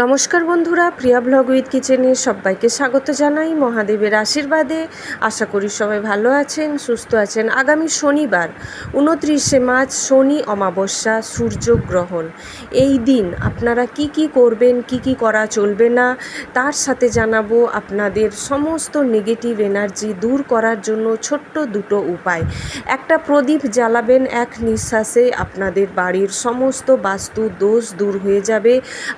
নমস্কার বন্ধুরা, প্রিয়া blog with কিচেনে সবাইকে স্বাগত জানাই। মহাদেবের আশীর্বাদে আশা করি সবাই ভালো আছেন, সুস্থ আছেন। আগামী শনিবার, উনত্রিশে মার্চ, শনি অমাবস্যা সূর্যগ্রহণ এই দিন আপনারা কি কি করবেন, কি কি করা চলবে না, তার সাথে জানাব আপনাদের সমস্ত নেগেটিভ এনার্জি দূর করার জন্য ছোট্ট দুটো উপায়। একটা প্রদীপ জ্বালাবেন, এক নিঃশ্বাসে আপনাদের বাড়ির সমস্ত বাস্তু দোষ দূর হয়ে যাবে।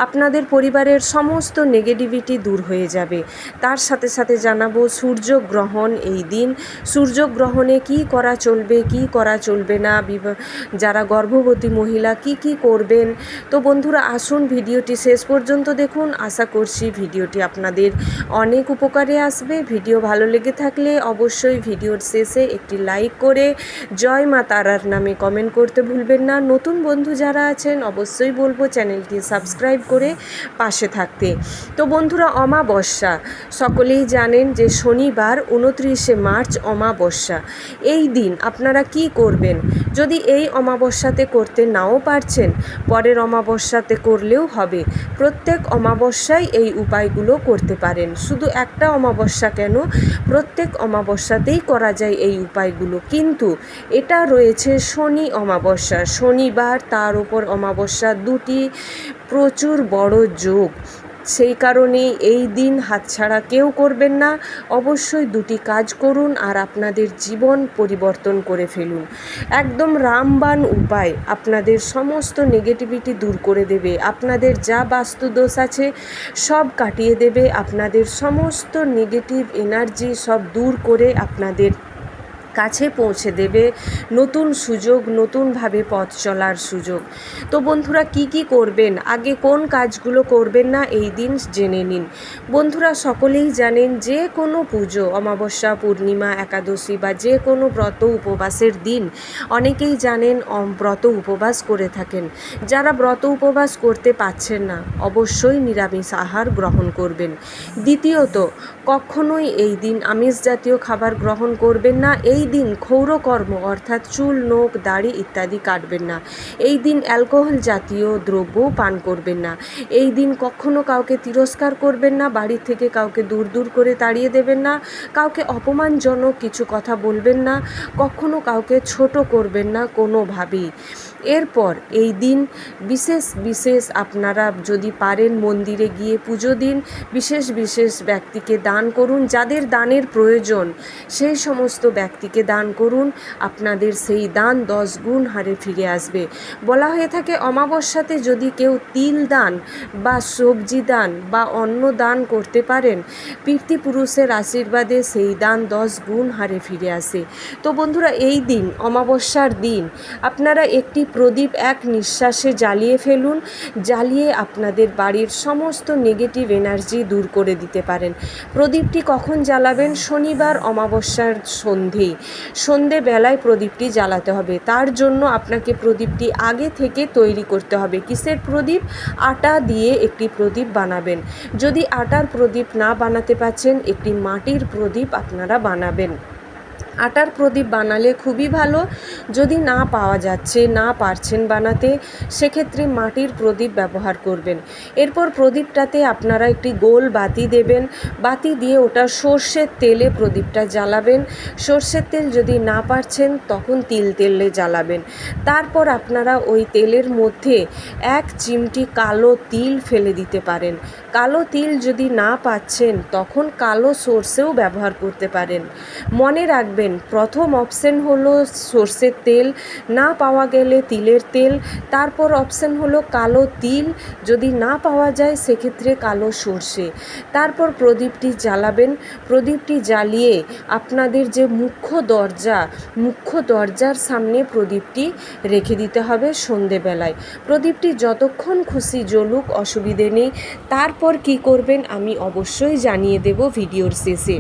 আপনাদের পরিবারের সমস্ত নেগেটিভিটি দূর হয়ে যাবে। তার সাথে সাথে জানাব সূর্যগ্রহণ এই দিন। সূর্যগ্রহণে কি করা চলবে, কি করা চলবে না? যারা গর্ভবতী মহিলা, কি কি করবেন? তো বন্ধুরা, আসুন ভিডিওটি শেষ পর্যন্ত দেখুন। আশা করছি ভিডিওটি আপনাদের অনেক উপকারে আসবে। ভিডিও ভালো লেগে থাকলে অবশ্যই ভিডিওর শেষে একটি লাইক করে জয় মা তারার নামে কমেন্ট করতে ভুলবেন না। নতুন বন্ধু যারা আছেন, অবশ্যই বলব চ্যানেলটি সাবস্ক্রাইব করে পাশে থাকতে। তো বন্ধুরা, অমাবস্যা। সকলেই জানেন যে শনিবার উনত্রিশে মার্চ অমাবস্যা। এই দিন আপনারা কি করবেন? যদি এই অমাবস্যাতে করতে নাও পারছেন, পরের অমাবস্যাতে করলেও হবে। প্রত্যেক অমাবস্যায় এই উপায়গুলো করতে পারেন। শুধু একটা অমাবস্যা কেন? প্রত্যেক অমাবস্যাতেই করা যায় এই উপায়গুলো। কিন্তু এটা রয়েছে শনি অমাবস্যা। শনিবার তার উপর অমাবস্যা দুটি প্রচুর বড় যোগ। সেই কারণেই এই দিন হাতছাড়া কেউ করবেন না। অবশ্যই দুটি কাজ করুন আর আপনাদের জীবন পরিবর্তন করে ফেলুন। একদম রামবান উপায়। আপনাদের সমস্ত নেগেটিভিটি দূর করে দেবে। আপনাদের যা বাস্তুদোষ আছে সব কাটিয়ে দেবে। আপনাদের সমস্ত নেগেটিভ এনার্জি সব দূর করে আপনাদের কাছে পৌঁছে দেবে। নতুন সুযোগ, নতুনভাবে পথ চলার সুযোগ। তো বন্ধুরা, কি কি করবেন? আগে কোন কাজগুলো করবেন না, এই দিন জেনে নিন। বন্ধুরা, সকলেই জানেন যে কোনো পুজো, অমাবস্যা, পূর্ণিমা, একাদশী বা যে কোনো ব্রত উপবাসের দিন অনেকেই জানেন ব্রত উপবাস করে থাকেন। যারা ব্রত উপবাস করতে পাচ্ছেন না, অবশ্যই নিরামিষ আহার গ্রহণ করবেন। দ্বিতীয়ত, কখনোই এই দিন আমিষ জাতীয় খাবার গ্রহণ করবেন না। এই দিন ক্ষৌরকর্ম অর্থাৎ চুল, নোখ, দাড়ি ইত্যাদি কাটবেন না। এই দিন অ্যালকোহল জাতীয় দ্রব্য পান করবেন না। এই দিন কখনো কাউকে তিরস্কার করবেন না, বাড়ি থেকে কাউকে দূর দূর করে তাড়িয়ে দেবেন না, কাউকে অপমানজনক কিছু কথা বলবেন না, কখনো কাউকে ছোট করবেন না কোনোভাবেই। এরপর এই দিন বিশেষ বিশেষ আপনারা যদি পারেন মন্দিরে গিয়ে পুজো দিন, বিশেষ বিশেষ ব্যক্তিকে দান করুন, যাদের দানের প্রয়োজন, সেই সমস্ত ব্যক্তিকে দান করুন, আপনাদের সেই দান দশ গুণ হারে ফিরে আসবে। বলা হয়ে থাকে, অমাবস্যাতে যদি কেউ তিল দান বা সবজি দান বা অন্ন দান করতে পারেন, পিতৃপুরুষের আশীর্বাদে সেই দান দশ গুণ হারে ফিরে আসে। তো বন্ধুরা, এই দিন, অমাবস্যার দিন, আপনারা একটি প্রদীপ এক নিঃশ্বাসে জ্বালিয়ে ফেলুন, জ্বালিয়ে আপনাদের বাড়ির সমস্ত নেগেটিভ এনার্জি দূর করে দিতে পারেন। প্রদীপটি কখন জ্বালাবেন? শনিবার অমাবস্যার সন্ধেই। সন্ধেবেলায় প্রদীপটি জ্বালাতে হবে। তার জন্য আপনাকে প্রদীপটি আগে থেকে তৈরি করতে হবে। কিসের প্রদীপ? আটা দিয়ে একটি প্রদীপ বানাবেন। যদি আটার প্রদীপ না বানাতে পারছেন, একটি মাটির প্রদীপ আপনারা বানাবেন। আটার প্রদীপ বানালে খুবই ভালো। যদি না পাওয়া যাচ্ছে, না পারছেন বানাতে, সেক্ষেত্রে মাটির প্রদীপ ব্যবহার করবেন। এরপর প্রদীপটাতে আপনারা একটি গোল বাতি দেবেন। বাতি দিয়ে ওটা সর্ষের তেলে প্রদীপটা জ্বালাবেন। সর্ষের তেল যদি না পারছেন, তখন তিল তেলে জ্বালাবেন। তারপর আপনারা ওই তেলের মধ্যে এক চিমটি কালো তিল ফেলে দিতে পারেন। কালো তিল যদি না পাচ্ছেন, তখন কালো সর্ষেও ব্যবহার করতে পারেন। মনে রাখবেন প্রথম অপশন হলো সর্ষের তেল, না পাওয়া গেলে তিলের তেল। তারপর অপশন হলো কালো তিল, যদি না পাওয়া যায় সেক্ষেত্রে কালো সর্ষে। তারপর প্রদীপটি জ্বালাবেন। প্রদীপটি জ্বালিয়ে আপনাদের যে মুখ্য দরজা, মুখ্য দরজার সামনে প্রদীপটি রেখে দিতে হবে সন্ধেবেলায়। প্রদীপটি যতক্ষণ খুশি জ্বলুক, অসুবিধে নেই। তারপর কি করবেন আমি অবশ্যই জানিয়ে দেব ভিডিওর শেষে।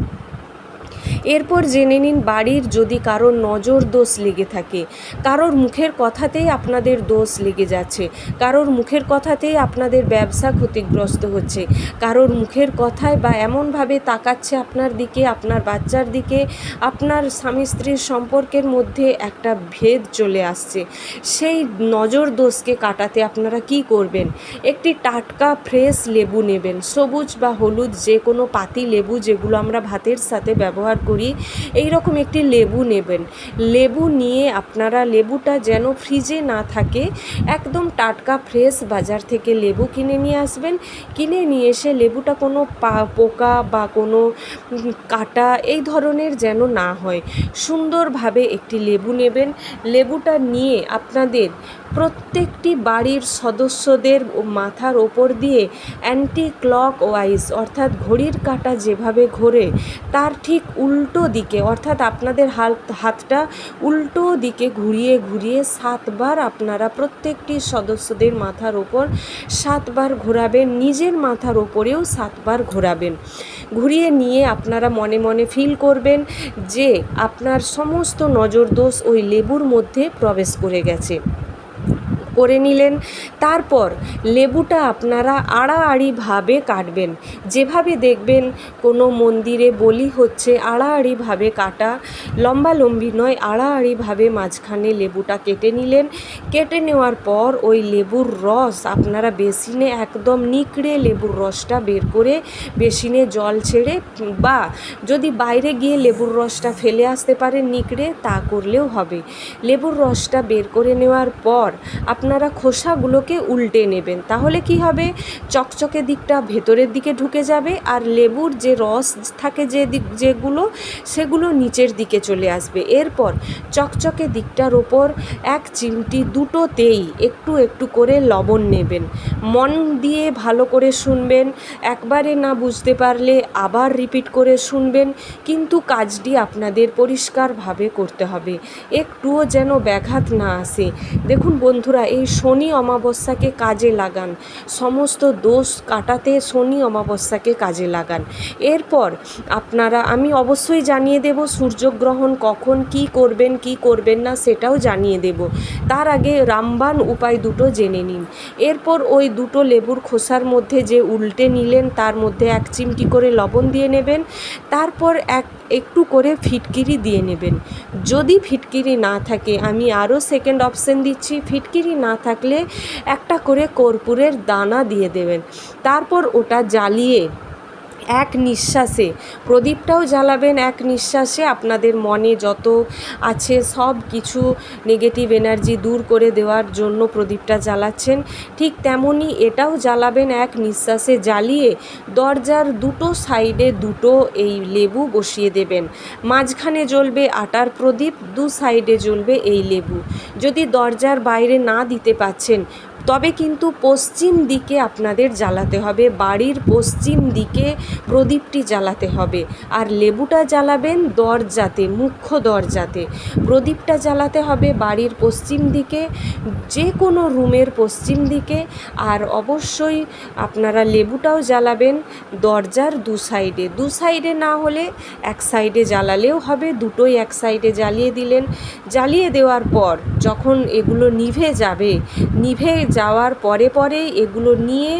এরপর জেনে নিন বাড়ির যদি কারোর নজর দোষ লেগে থাকে। কারোর মুখের কথাতেই আপনাদের দোষ লেগে যাচ্ছে। কারোর মুখের কথাতেই আপনাদের ব্যবসা ক্ষতিগ্রস্ত হচ্ছে। কারোর মুখের কথায় বা এমনভাবে তাকাচ্ছে আপনার দিকে, আপনার বাচ্চার দিকে, আপনার স্বামী স্ত্রীর সম্পর্কের মধ্যে একটা ভেদ চলে আসছে। সেই নজর দোষকে কাটাতে আপনারা কি করবেন? একটি টাটকা ফ্রেশ লেবু নেবেন। সবুজ বা হলুদ যে কোনো পাতি লেবু যেগুলো আমরা ভাতের সাথে ব্যবহার করি। এই রকম একটি লেবু নেবেন। লেবু নিয়ে আপনারা লেবুটা যেন ফ্রিজে না থাকে, একদম টাটকা ফ্রেশ বাজার থেকে লেবু কিনে নিয়ে আসবেন। কিনে নিয়ে এসে লেবুটা কোনো পা, পোকা বা কোনো কাটা এই ধরনের যেন না হয়, সুন্দরভাবে একটি লেবু নেবেন। লেবুটা নিয়ে আপনাদের প্রত্যেকটি বাড়ির সদস্যদের মাথার ওপর দিয়ে অ্যান্টি ক্লক ওয়াইজ অর্থাৎ ঘড়ির কাঁটা যেভাবে ঘোরে, তার ঠিক উল্টো দিকে, অর্থাৎ আপনাদের হাত হাতটা উল্টো দিকে ঘুরিয়ে ঘুরিয়ে সাতবার আপনারা প্রত্যেকটি সদস্যদের মাথার ওপর সাতবার ঘোরাবেন, নিজের মাথার ওপরেও সাতবার ঘোরাবেন। ঘুরিয়ে নিয়ে আপনারা মনে মনে ফিল করবেন যে আপনার সমস্ত নজর দোষ ওই লেবুর মধ্যে প্রবেশ করে গেছে। করে নিলেন। তারপর লেবুটা আপনারা আড়াআড়িভাবে কাটবেন। যেভাবে দেখবেন কোনো মন্দিরে বলি হচ্ছে আড়াআড়িভাবে কাটা লম্বালম্বি নয়, আড়াআড়িভাবে মাঝখানে লেবুটা কেটে নিলেন। কেটে নেওয়ার পর ওই লেবুর রস আপনারা বেসিনে একদম নিকড়ে লেবুর রসটা বের করে বেসিনে জল ছেড়ে বা যদি বাইরে গিয়ে লেবুর রসটা ফেলে আসতে পারেন নিকড়ে, তা করলেও হবে। লেবুর রসটা বের করে নেওয়ার পর আপনারা খোসাগুলোকে উল্টে নেবেন। তাহলে কি হবে? চকচকে দিকটা ভেতরের দিকে ঢুকে যাবে আর লেবুর যে রস থাকে যে দিক যেগুলো, সেগুলো নিচের দিকে চলে আসবে। এরপর চকচকে দিকটার ওপর এক চিমটি দুটোতেই একটু একটু করে লবণ নেবেন। মন দিয়ে ভালো করে শুনবেন। একবারে না বুঝতে পারলে আবার রিপিট করে শুনবেন। কিন্তু কাজটি আপনাদের পরিষ্কারভাবে করতে হবে। একটুও যেন ব্যাঘাত না আসে। দেখুন বন্ধুরা এই শনি অমাবস্যাকে কাজে লাগান। সমস্ত দোষ কাটাতে শনি অমাবস্যাকে কাজে লাগান। এরপর আপনারা, আমি অবশ্যই জানিয়ে দেব সূর্যগ্রহণ কখন, কি করবেন কি করবেন না সেটাও জানিয়ে দেব। তার আগে রামবান উপায় দুটো জেনে নিন। এরপর ওই দুটো লেবুর খোসার মধ্যে যে উল্টে নিলেন, তার মধ্যে এক চিমটি করে লবণ দিয়ে নেবেন। তারপর এক, একটু করে ফিটকিরি দিয়ে নেবেন। যদি ফিটকিরি না থাকে, আমি আরও সেকেন্ড অপশন দিচ্ছি। ফিটকিরি না থাকলে একটা করে কর্পূরের দানা দিয়ে দেবেন। তারপর ওটা জ্বালিয়ে এক নিঃশ্বাসে। প্রদীপটাও জ্বালাবেন এক নিঃশ্বাসে। আপনাদের মনে যত আছে সব কিছু নেগেটিভ এনার্জি দূর করে দেওয়ার জন্য প্রদীপটা জ্বালাচ্ছেন। ঠিক তেমনই এটাও জ্বালাবেন এক নিঃশ্বাসে জ্বালিয়ে দরজার দুটো সাইডে দুটো এই লেবু বসিয়ে দেবেন। মাঝখানে জ্বলবে আটার প্রদীপ, দু সাইডে জ্বলবে এই লেবু। যদি দরজার বাইরে না দিতে পাচ্ছেন তবে কিন্তু পশ্চিম দিকে আপনাদের জ্বালাতে হবে, বাড়ির পশ্চিম দিকে প্রদীপটি জ্বালাতে হবে। আর লেবুটা জ্বালাবেন দরজাতে, মুখ্য দরজাতে। প্রদীপটা জ্বালাতে হবে বাড়ির পশ্চিম দিকে যে কোনো রুমের পশ্চিম দিকে। আর অবশ্যই আপনারা লেবুটাও জ্বালাবেন দরজার দু সাইডে। দু সাইডে না হলে এক সাইডে জ্বালালেও হবে, দুটোই এক সাইডে জ্বালিয়ে দিলেন। জ্বালিয়ে দেওয়ার পর যখন এগুলো নিভে যাবে, নিভে যাওয়ার পরে পরেই এগুলো নিয়ে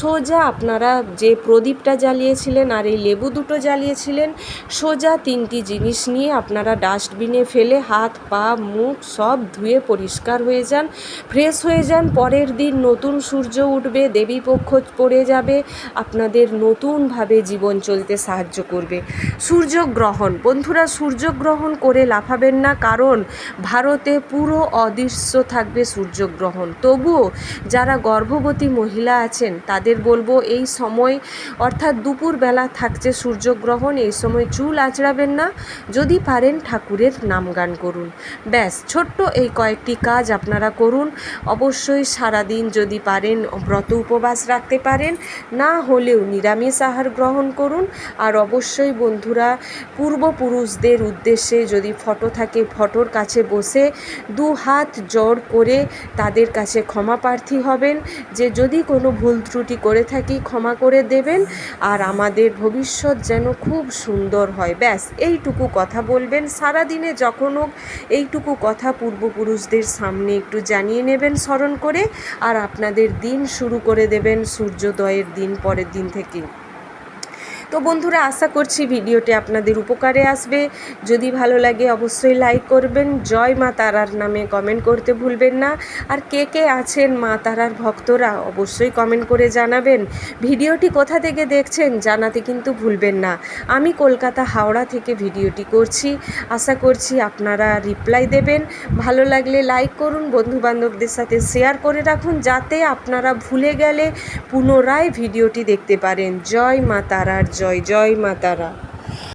সোজা আপনারা যে প্রদীপটা জ্বালিয়েছিলেন আর এই লেবু দুটো জ্বালিয়েছিলেন, সোজা তিনটি জিনিস নিয়ে আপনারা ডাস্টবিনে ফেলে হাত, পা, মুখ সব ধুয়ে পরিষ্কার হয়ে যান, ফ্রেশ হয়ে যান। পরের দিন নতুন সূর্য উঠবে, দেবী পক্ষ পড়ে যাবে, আপনাদের নতুনভাবে জীবন চলতে সাহায্য করবে। সূর্যগ্রহণ বন্ধুরা সূর্যগ্রহণ করে লাফাবেন না, কারণ ভারতে পুরো অদৃশ্য থাকবে সূর্যগ্রহণ তবুও যারা গর্ভবতী মহিলা আছেন, তাদের বলব এই সময়, অর্থাৎ দুপুরবেলা থাকছে সূর্যগ্রহণ, এই সময় চুল আঁচড়াবেন না, যদি পারেন ঠাকুরের নাম গান করুন। ব্যাস, ছোট্ট এই কয়েকটি কাজ আপনারা করুন। অবশ্যই সারাদিন যদি পারেন, ব্রত উপবাস রাখতে পারেন, না হলেও নিরামিষ আহার গ্রহণ করুন। আর অবশ্যই বন্ধুরা, পূর্বপুরুষদের উদ্দেশ্যে যদি ফটো থাকে, ফটোর কাছে বসে দু হাত জোড় করে তাদের কাছে ক্ষমা প্রার্থী হবেন, যে যদি কোনো ভুল ত্রুটি করে থাকি ক্ষমা করে দেবেন, আর আমাদের ভবিষ্যৎ যেন খুব সুন্দর হয়। ব্যাস, এইটুকু কথা বলবেন। সারাদিনে যখন হোক, এইটুকু কথা পূর্বপুরুষদের সামনে একটু জানিয়ে নেবেন, স্মরণ করে, আর আপনাদের দিন শুরু করে দেবেন সূর্যোদয়ের দিন, পরের দিন থেকে তো বন্ধুরা, আশা করছি ভিডিওটি আপনাদের উপকারে আসবে। যদি ভালো লাগে, অবশ্যই লাইক করবেন। জয় মা তারার নামে কমেন্ট করতে ভুলবেন না। আর কে কে আছেন মা তারার ভক্তরা, অবশ্যই কমেন্ট করে জানাবেন। ভিডিওটি কোথা থেকে দেখছেন জানাতে কিন্তু ভুলবেন না। আমি কলকাতা হাওড়া থেকে ভিডিওটি করছি। আশা করছি আপনারা রিপ্লাই দেবেন। ভালো লাগলে লাইক করুন, বন্ধুবান্ধবদের সাথে শেয়ার করে রাখুন, যাতে আপনারা ভুলে গেলে পুনরায় ভিডিওটি দেখতে পারেন। জয় মা তারার জয় জয় মা তারা।